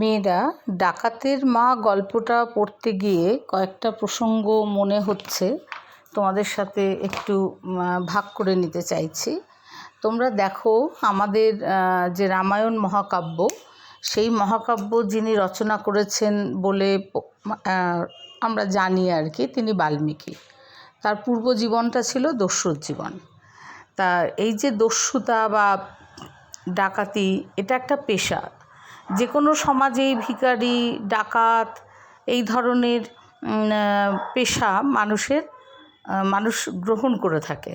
মেয়েরা ডাকাতের মা গল্পটা পড়তে গিয়ে কয়েকটা প্রসঙ্গ মনে হচ্ছে, তোমাদের সাথে একটু ভাগ করে নিতে চাইছি। তোমরা দেখো আমাদের যে রামায়ণ মহাকাব্য, সেই মহাকাব্য যিনি রচনা করেছেন বলে আমরা জানি আর কি, তিনি বাল্মীকি। তার পূর্ব জীবনটা ছিল দস্যুর জীবন। তা এই যে দস্যুতা বা ডাকাতি, এটা একটা পেশা। যে কোনো সমাজেই ভিখারি, ডাকাত এই ধরনের পেশা মানুষের মানুষ গ্রহণ করে থাকে।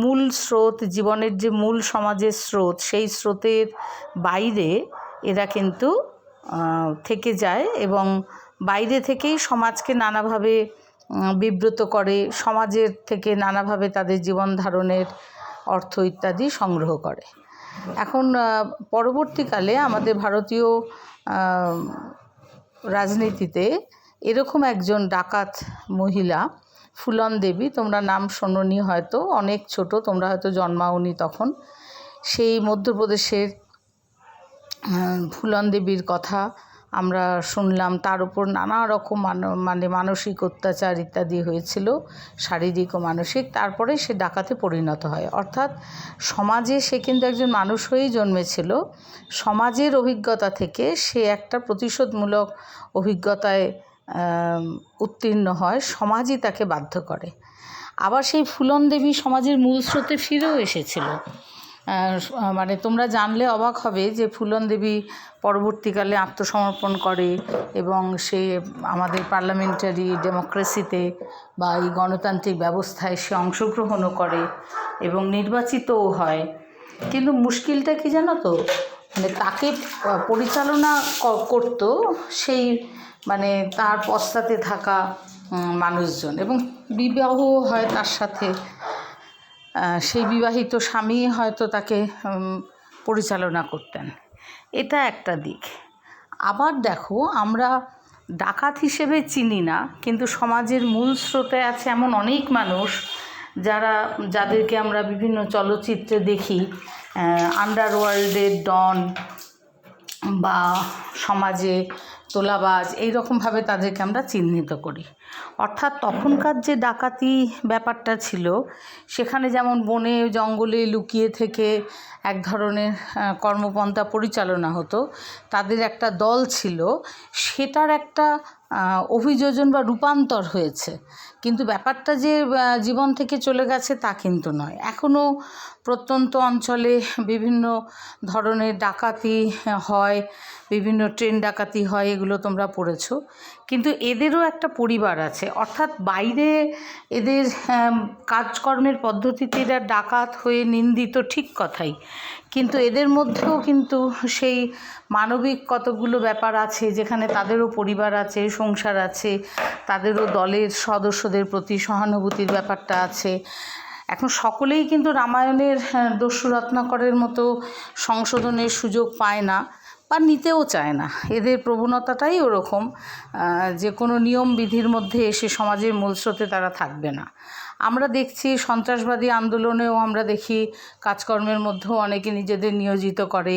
মূল স্রোত, জীবনের যে মূল সমাজের স্রোত, সেই স্রোতের বাইরে এরা কিন্তু থেকে যায় এবং বাইরে থেকেই সমাজকে নানাভাবে বিব্রত করে, সমাজের থেকে নানাভাবে তাদের জীবন ধারণের অর্থ ইত্যাদি সংগ্রহ করে। এখন পরবর্তীকালে আমাদের ভারতীয় রাজনীতিতে এরকম একজন ডাকাত মহিলা, ফুলন দেবী, তোমরা নাম শোনোনি হয়তো, অনেক ছোট, তোমরা হয়তো জন্মাওনি তখন, সেই মধ্যপ্রদেশের ফুলন দেবীর কথা আমরা শুনলাম তার উপর নানা রকম মানে মানসিক অত্যাচার ইত্যাদি হয়েছিল, শারীরিক ও মানসিক। তারপরে সে ডাকাতে পরিণত হয়। অর্থাৎ সমাজে সে কিন্তু একজন মানুষ হয়েই জন্মেছিল। সমাজের অভিজ্ঞতা থেকে সে একটা প্রতিশোধমূলক অভিজ্ঞতায় উত্তীর্ণ হয়, সমাজই তাকে বাধ্য করে। আবার সেই ফুলন দেবী সমাজের মূল স্রোতে ফিরেও এসেছিল। মানে তোমরা জানলে অবাক হবে যে ফুলন দেবী পরবর্তীকালে আত্মসমর্পণ করে এবং সে আমাদের পার্লামেন্টারি ডেমোক্রেসিতে বা এই গণতান্ত্রিক ব্যবস্থায় সে অংশগ্রহণও করে এবং নির্বাচিতও হয়। কিন্তু মুশকিলটা কি জানো তো? মানে তাকে পরিচালনা করতো সেই মানে তার পশ্চাতে থাকা মানুষজন এবং বিবাহ হয় তার সাথে। সেই বিবাহিত স্বামী হয়তো তাকে পরিচালনা করতেন। এটা একটা দিক। আবার দেখো, আমরা ডাকাত হিসেবে চিনি না, কিন্তু সমাজের মূল স্রোতে আছে এমন অনেক মানুষ যারা, যাদেরকে আমরা বিভিন্ন চলচ্চিত্রে দেখি আন্ডারওয়ার্ল্ডের ডন বা সমাজে তোলাবাজ এইরকমভাবে তাদেরকে আমরা চিহ্নিত করি। অর্থাৎ তখনকার যে ডাকাতি ব্যাপারটা ছিল, সেখানে যেমন বনে, জঙ্গলে লুকিয়ে থেকে এক ধরনের কর্মপন্থা পরিচালনা হতো, তাদের একটা দল ছিল, সেটার একটা অভিযোজন বা রূপান্তর হয়েছে। কিন্তু ব্যাপারটা যে জীবন থেকে চলে গেছে তা কিন্তু নয়। এখনও প্রত্যন্ত অঞ্চলে বিভিন্ন ধরনের ডাকাতি হয়, বিভিন্ন ট্রেন ডাকাতি হয়, এগুলো তোমরা পড়েছো। কিন্তু এদেরও একটা পরিবার আছে। অর্থাৎ বাইরে এদের কাজকর্মের পদ্ধতিতে এরা ডাকাত হয়ে নিন্দিত ঠিক কথাই। কিন্তু এদের মধ্যেও কিন্তু সেই মানবিক কতগুলো ব্যাপার আছে, যেখানে তাদেরও পরিবার আছে সংসার আছে, তাদেরও দলের সদস্যদের প্রতি সহানুভূতির ব্যাপারটা আছে। এখন সকলেই কিন্তু রামায়ণের দস্যু রত্নাকরের মতো সংশোধনের সুযোগ পায় না বা নিতেও চায় না। এদের প্রবণতাটাই ওরকম যে কোনো নিয়ম বিধির মধ্যে এসে সমাজের মূলস্রোতে তারা থাকবে না। আমরা দেখছি সন্ত্রাসবাদী আন্দোলনেও আমরা দেখি কাজকর্মের মধ্যেও অনেকে নিজেদের নিয়োজিত করে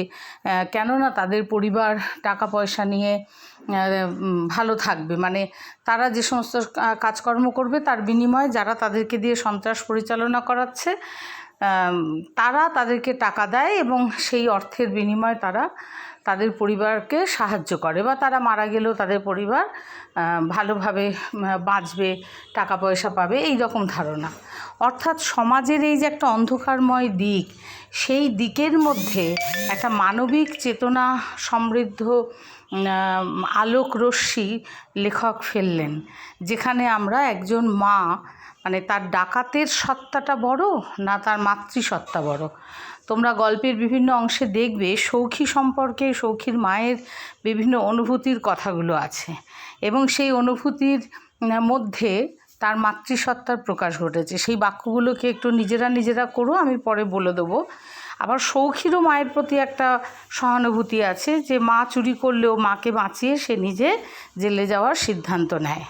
কেননা তাদের পরিবার টাকা পয়সা নিয়ে ভালো থাকবে। মানে তারা যে সমস্ত কাজকর্ম করবে তার বিনিময়ে যারা তাদেরকে দিয়ে সন্ত্রাস পরিচালনা করাচ্ছে তারা তাদেরকে টাকা দেয় এবং সেই অর্থের বিনিময়ে তারা তাদের পরিবারকে সাহায্য করে বা তারা মারা গেলেও তাদের পরিবার ভালোভাবে বাঁচবে, টাকা পয়সা পাবে, এই রকম ধারণা। অর্থাৎ সমাজের এই যে একটা অন্ধকারময় দিক, সেই দিকের মধ্যে একটা মানবিক চেতনা সমৃদ্ধ আলোক রশ্মি লেখক ফেললেন, যেখানে আমরা একজন মা মানে তার ডাকাতের সত্তাটা বড় না তার মাতৃসত্তা বড়? তোমরা গল্পের বিভিন্ন অংশে দেখবে সৌখী সম্পর্কে সৌখীর মায়ের বিভিন্ন অনুভূতির কথাগুলো আছে এবং সেই অনুভূতির মধ্যে তার মাতৃসত্তার প্রকাশ ঘটেছে। সেই বাক্যগুলোকে একটু নিজেরা নিজেরা করো, আমি পরে বলে দেবো। আবার সৌখীরও মায়ের প্রতি একটা সহানুভূতি আছে যে মা চুরি করলেও মাকে বাঁচিয়ে সে নিজে জেলে যাওয়ার সিদ্ধান্ত নেয়।